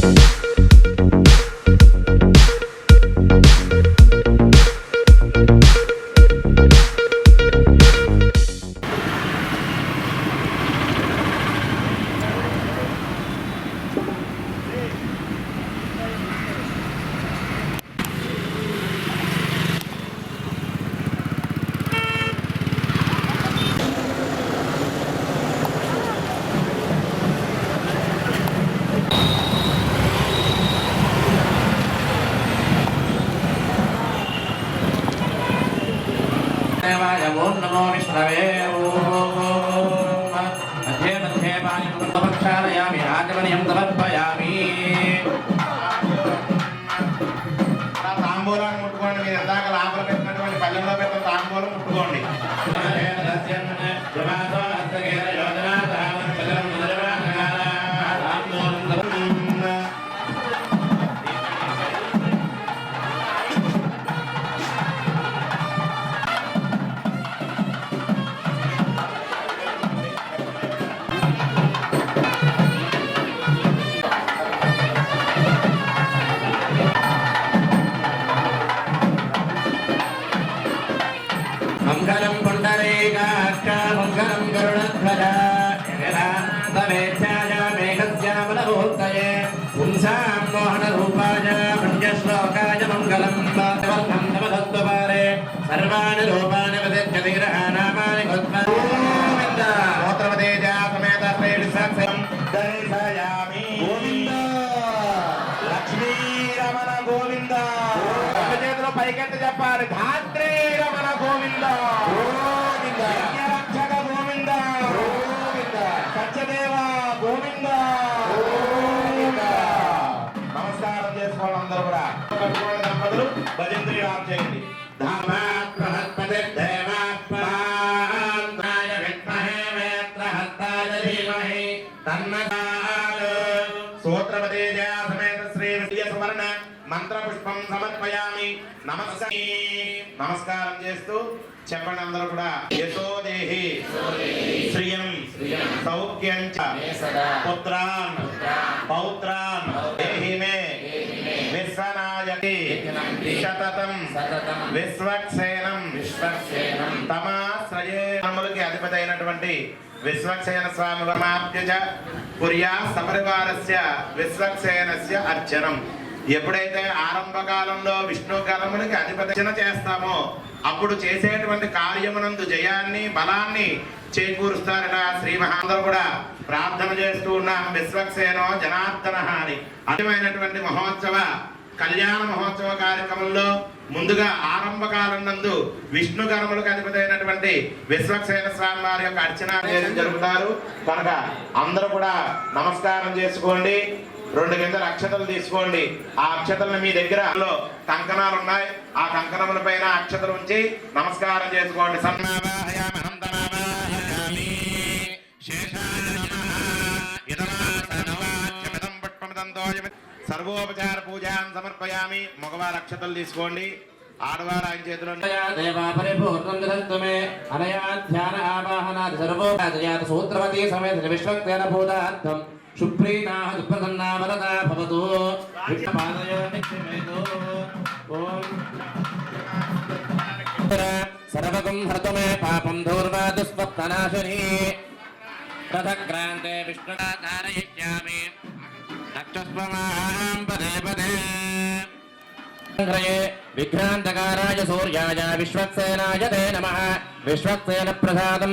Thank సమర్పయామి రాజవనయం సమర్పయామి తాంబూలాన్ని ముట్టుకోండి మీరు ఇందాక లాభాలు పెట్టినటువంటి పల్లెల్లో పెట్టిన తాంబూలం ముట్టుకోండి. సర్వాణి రూపాణి వదిత్యతిగ్రహానామాని గోవింద మూత్రవతేజ సమేత శ్రేణి సత్యం దర్శయామి లక్ష్మీ రమణ గోవింద చేతిలో పైకెత్తి చెప్పాలి ధాత్రే తన్నదాలు సూత్రవతేజ సమేత శ్రీ విద్య సువర్ణ మంత్ర పుష్పం సమర్పయామి. నమస్కారం. నమస్కారం చేస్తూ చెప్పండి అందరూ కూడా. యశోదేహి శ్రియం సౌఖ్యం పుత్రాన్ పౌత్రాన్ దేహి మే విశ్వనాయకి. శతతం విశ్వక్సేనం. తమ శ్రయములకి అధిపతి అయినటువంటి విశ్వక్సేన స్వామి వర్మాప్యజ పుర్యా సపరివారస్య విశ్వక్సేనస్య అర్చనం. ఎప్పుడైతే ఆరంభ కాలంలో విష్ణు కలములకి అధిపతి చేస్తామో అప్పుడు చేసేటువంటి కార్యమునందు జయాన్ని బలాన్ని చేకూరుస్తారట శ్రీ మహాందరు కూడా. ప్రార్థన చేస్తూ ఉన్నాం విశ్వక్సేనో జనార్దన అని అద్భుతమైనటువంటి మహోత్సవ కళ్యాణ మహోత్సవ కార్యక్రమంలో ముందుగా ఆరంభకాలం నందు విష్ణు కర్మలకు అధిపతి విశ్వక్సేన స్వామి వారి యొక్క అర్చన చేయడం జరుపుతారు కనుక అందరూ కూడా నమస్కారం చేసుకోండి. రెండు కింద అక్షతలు తీసుకోండి. ఆ అక్షతలను మీ దగ్గర కంకణాలు ఉన్నాయి. ఆ కంకణముల పైన అక్షతలు ఉంచి నమస్కారం చేసుకోండి. సన్నావాహయామి సర్వోపచార పూజాం సమర్పయామి. మగవారు అక్షతలు తీసుకోండి. ఆడవారు ఆయన చేతిలో దేవా ఆవాహనాది సర్వోపాదయాత సూత్రవతీ సమేత విశ్వక్తేన భూతార్థం. సుప్రీతాః సుప్రసన్నా వరదా భవతు. సర్వగం పాపం రథక్రాంతే విష్ణుధారయిష్యామి రక్షస్వమాం పదే పదే సంగ్రహే విఘ్నాంతకారాయ సూర్యాయ విశ్వక్సేనాయ తే నమః విశ్వక్సేన ప్రసాదం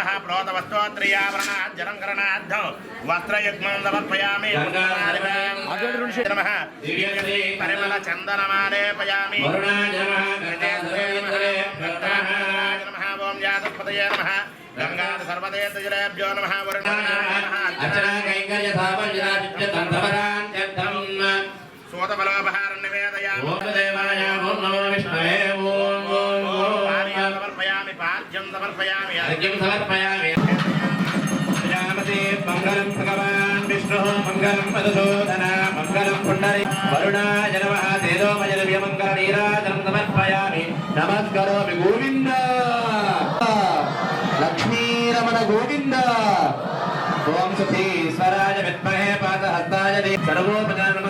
జనే వర్ణమావాహయామి నమః ప్రోత వస్త్రోత్రయావరణాత్ జలం కరణాద్ధం వస్త్రయుగ్మం సమర్పయామి నమః దివ్యగతి పరిమళ చందనమాలేపయామి వరుణాయ నమః నమః ఓం జాతపతయే నమః గంగాధ సర్వదేశజలేభ్యో నమః వరుణాయ నమః అర్చనా కైంకర్య సామర్యాదిత్య తంతవరాంత్యర్థం సూతబలోపహారం నివేదయామి ఓం దేవాయ ఓం నమో విష్ణవే ఓం ఓం ఓం పానీయం సమర్పయామి పాద్యం సమర్పయామి అర్ఘ్యం సమర్పయామి ప్రజాపతి మంగళం భగవాన్ విష్ణు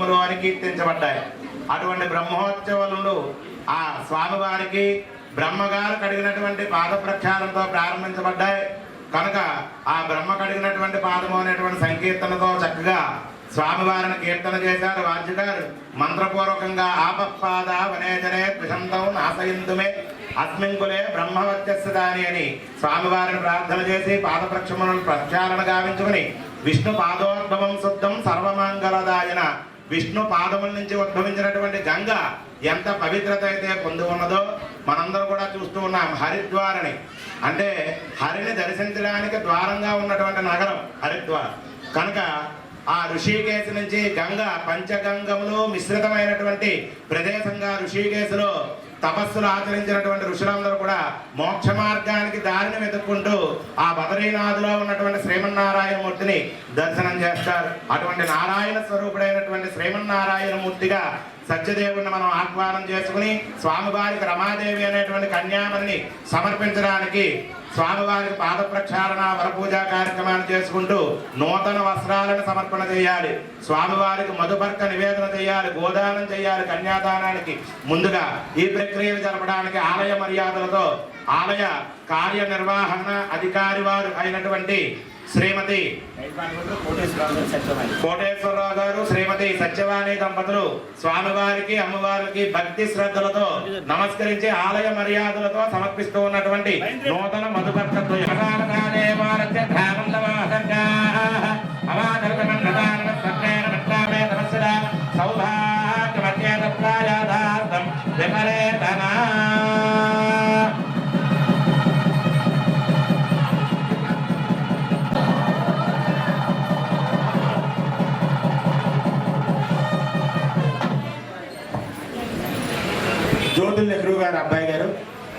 ఉత్సవములు అని కీర్తించబడ్డాయి. అటువంటి బ్రహ్మోత్సవాలు ఆ స్వామివారికి బ్రహ్మగారు కడిగినటువంటి పాద ప్రక్షాళనతో ప్రారంభించబడ్డాయి. కనుక ఆ బ్రహ్మ కడిగినటువంటి పాదము అనేటువంటి సంకీర్తనతో చక్కగా స్వామివారిని కీర్తన చేశారు. వాద్యగారు మంత్రపూర్వకంగా ఆపపాద వనేజనే ద్విషంతం నాశయంతుమే అస్మింకులే బ్రహ్మవత్యస్సు దాని అని స్వామివారిని ప్రార్థన చేసి పాద ప్రక్షమణను ప్రక్షాళన గావించుకుని విష్ణు పాదోద్భవం శుద్ధం సర్వమంగళదాయన విష్ణు పాదముల నుంచి ఉద్భవించినటువంటి గంగ ఎంత పవిత్రత అయితే పొంది ఉన్నదో మనందరం కూడా చూస్తూ ఉన్నాం. హరిద్వారని. అంటే హరిని దర్శించడానికి ద్వారంగా ఉన్నటువంటి నగరం హరిద్వార్. కనుక ఆ ఋషికేశ నుంచి గంగ పంచగంగములు మిశ్రితమైనటువంటి ప్రదేశంగా ఋషికేశులో తపస్సులు ఆచరించినటువంటి ఋషులందరూ కూడా మోక్ష మార్గానికి దారిని వెతుక్కుంటూ ఆ బదరీనాథులో ఉన్నటువంటి శ్రీమన్నారాయణ మూర్తిని దర్శనం చేస్తారు. అటువంటి నారాయణ స్వరూపుడైనటువంటి శ్రీమన్నారాయణమూర్తిగా సత్యదేవుని మనం ఆహ్వానం చేసుకుని స్వామివారికి రమాదేవి అనేటువంటి కన్యామణిని సమర్పించడానికి స్వామివారికి పాద ప్రక్షాళన వరపూజా కార్యక్రమాన్ని చేసుకుంటూ నూతన వస్త్రాలను సమర్పణ చేయాలి. స్వామివారికి మధుపర్క నివేదన చేయాలి గోదానం చేయాలి కన్యాదానానికి. ముందుగా ఈ ప్రక్రియను జరపడానికి ఆలయ మర్యాదలతో ఆలయ కార్యనిర్వహణ అధికారి వారు అయినటువంటి శ్రీమతి కోటేశ్వరరావు గారు శ్రీమతి సత్యవాణి దంపతులు స్వామివారికి అమ్మవారికి భక్తి శ్రద్ధలతో నమస్కరించి ఆలయ మర్యాదలతో సమర్పిస్తూ ఉన్నటువంటి నూతన సౌభాగ్యమత్యేనా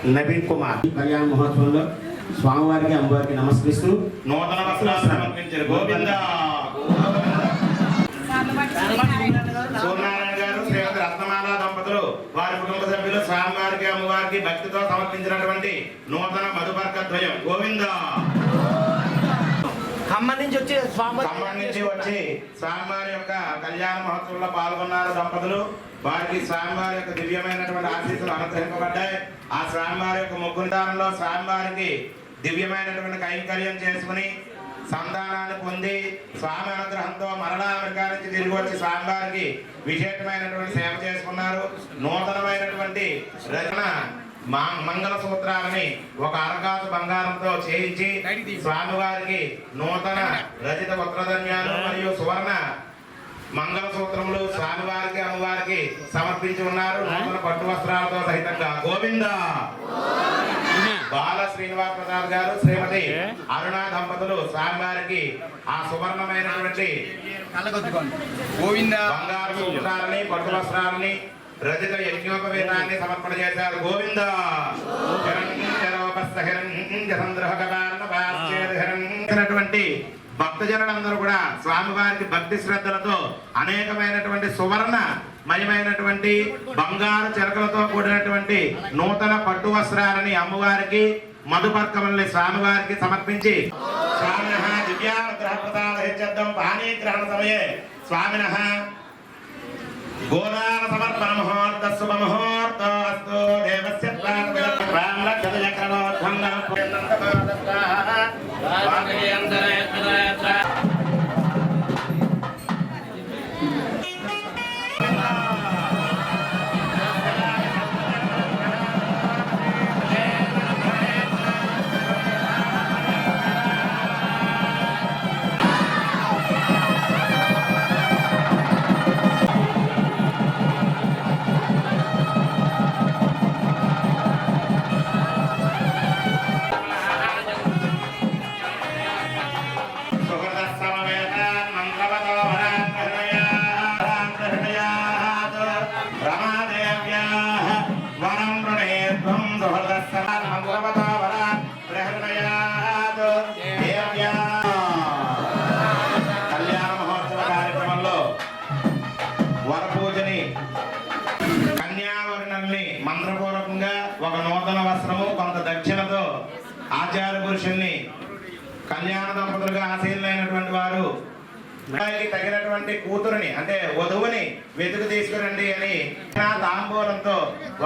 నవీన్ కుమార్. కళ్యాణ మహోత్సవంలో స్వామివారికి అమ్మవారికి నమస్కరిస్తూ నూతన వస్త్రాలు సమర్పించారు. గోవింద. సూర్యనారాయణ గారు శ్రీమతి రత్నమాల దంపతులు వారి కుటుంబ సభ్యులు స్వామివారికి అమ్మవారికి భక్తితో సమర్పించినటువంటి నూతన మధుపర్క ద్వయం. గోవింద. ఖమ్మం నుంచి వచ్చి స్వామి ఖమ్మం నుంచి వచ్చి స్వామివారి యొక్క కళ్యాణ మహోత్సవంలో పాల్గొన్నారు దంపతులు. వారికి స్వామివారి యొక్క దివ్యమైనటువంటి ఆశీస్సులు అనుగ్రహింపబడ్డాయి. ఆ స్వామివారి యొక్క ముగ్గురు దానంలో స్వామివారికి దివ్యమైనటువంటి కైంకర్యం చేసుకుని సంతానాన్ని పొంది స్వామి అనుగ్రహంతో మరలా అమెరికా నుంచి తిరిగి వచ్చి స్వామివారికి విశేషమైనటువంటి సేవ చేసుకున్నారు. నూతనమైనటువంటి రచన మంగళ సూత్రాలని ఒక అరకాసు బంగారంతో చేయించి స్వామివారికి నూతన రచిత వస్త్రధన్యాలు మరియు సువర్ణ మంగళ సూత్రములు స్వామివారికి అమ్మవారికి సమర్పించి ఉన్నారు. నూతన పట్టు వస్త్రాలతో సహితంగా గోవింద. బాల శ్రీనివాస్ ప్రసాద్ గారు శ్రీమతి అరుణ దంపతులు స్వామివారికి ఆ సువర్ణమైనటువంటి గోవింద. బంగారు సూత్రాలని పట్టు వస్త్రాలని రజిత యజ్ఞోపవేదాన్ని సమర్పణ చేశారు. గోవింద. టువంటి భక్తజనులందరూ కూడా స్వామివారికి భక్తి శ్రద్ధలతో అనేకమైనటువంటి సువర్ణ మయమైనటువంటి బంగారు చెరకలతో కూడినటువంటి నూతన పట్టు వస్త్రాలని అమ్మవారికి మధుపర్కముల్ని స్వామివారికి సమర్పించి స్వామిన దివ్యానుగ్రహ ప్రసాదం పానీగ్రహణ సమయే. స్వామిన గోదాన సమర్పణ ముహూర్త శుభ ముహూర్త అస్తు దేవస్య ప్రాణ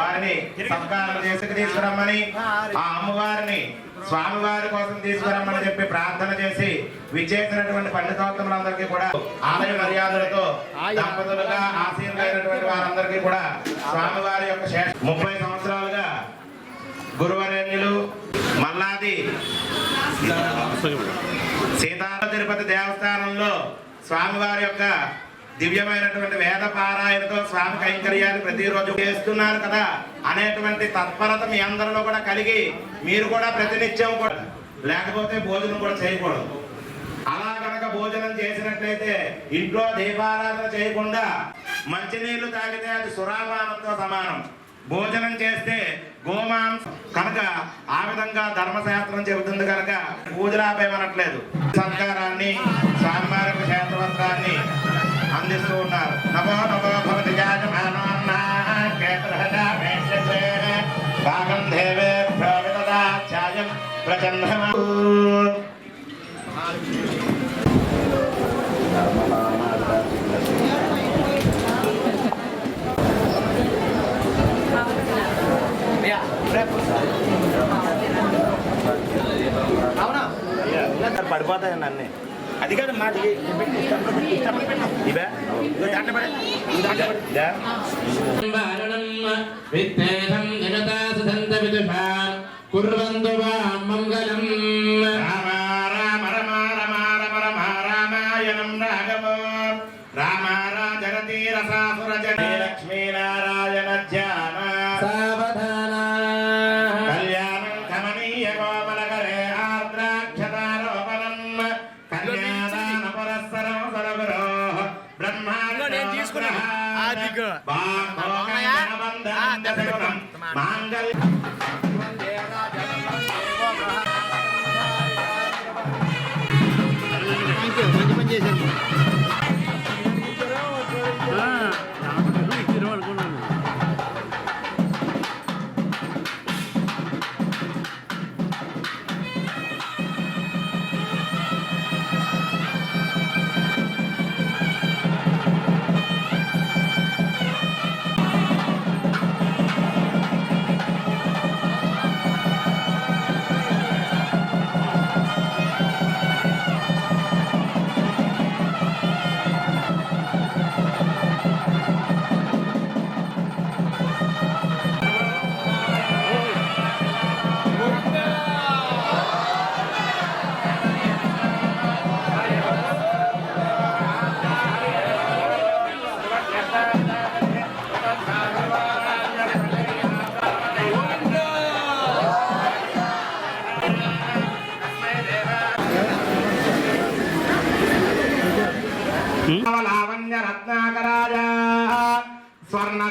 వారిని సత్కారం చేసుకు తీసుకురమ్మని ఆ అమ్మవారిని స్వామివారి కోసం తీసుకురమ్మని చెప్పి ప్రార్థన చేసి విచ్చేసినటువంటి పండితోత్తములందరికీ కూడా ఆలయ మర్యాదలతో దంపతులుగా ఆశీర్వైనటువంటి వారందరికీ కూడా స్వామివారి యొక్క ముప్పై సంవత్సరాలుగా గురువరేణ్యులు మల్లాది సీతారామ తిరుపతి దేవస్థానంలో స్వామివారి యొక్క దివ్యమైనటువంటి వేద పారాయణతో స్వామి కైంకర్యాన్ని ప్రతిరోజు చేస్తున్నారు కదా. అనేటువంటి తత్పరత మీ అందరిలో కూడా కలిగి మీరు కూడా ప్రతినిత్యం కూడా లేకపోతే భోజనం కూడా చేయకూడదు. అలా కనుక భోజనం చేసినట్లయితే ఇంట్లో దీపారాధన చేయకుండా మంచినీళ్ళు తాగితే అది సురాపానంతో సమానం. భోజనం చేస్తే గోమాంసం కనుక ఆ విధంగా ధర్మశాస్త్రం చెబుతుంది కనుక పూజలాపేమనట్లేదు. సత్కారాన్ని సాంబారిక యొక్క అందిస్తూ ఉన్నారు. నమో నమో భవతి భాగం దేవేభ్యో విదదాధ్యాయం ప్రచంద్రమా పడిపోతాయండి అన్నీ. అది కాదు మాట ఇవే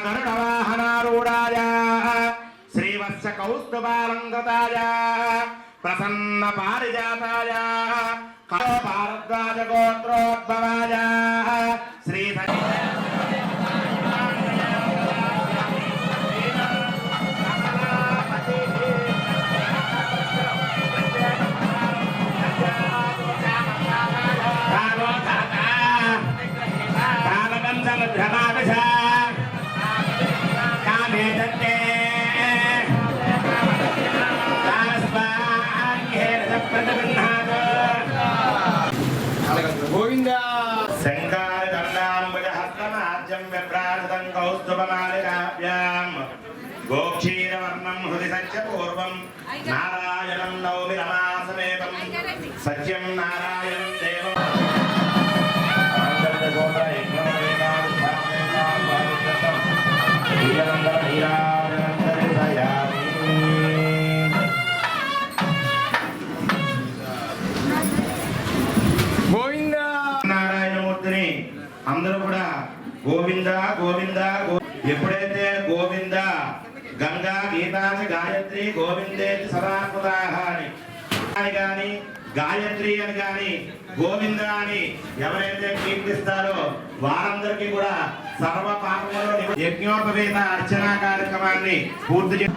గరుడవాహనారూఢాయ శ్రీవత్స కౌస్తుభాలంకృతాయ ప్రసన్న పారిజాతాయ భారద్వాజ గోత్రోద్భవాయ గోక్షీరవర్ణం హృది సత్య పూర్వం నారాయణం నౌమి రమాసమేతం. సత్యం నారాయణం దేవం. నారాయణమూర్తిని అందరూ కూడా గోవింద గోవింద ఎప్పుడైతే గోవింద గంగా గీతాచ గాయత్రి గోవిందే సదాకృతాః అని కానీ గాయత్రి అని కానీ గోవింద అని ఎవరైతే కీర్తిస్తారో వారందరికీ కూడా సర్వ పాపములో యజ్ఞోపవేత అర్చనా కార్యక్రమాన్ని పూర్తి చే-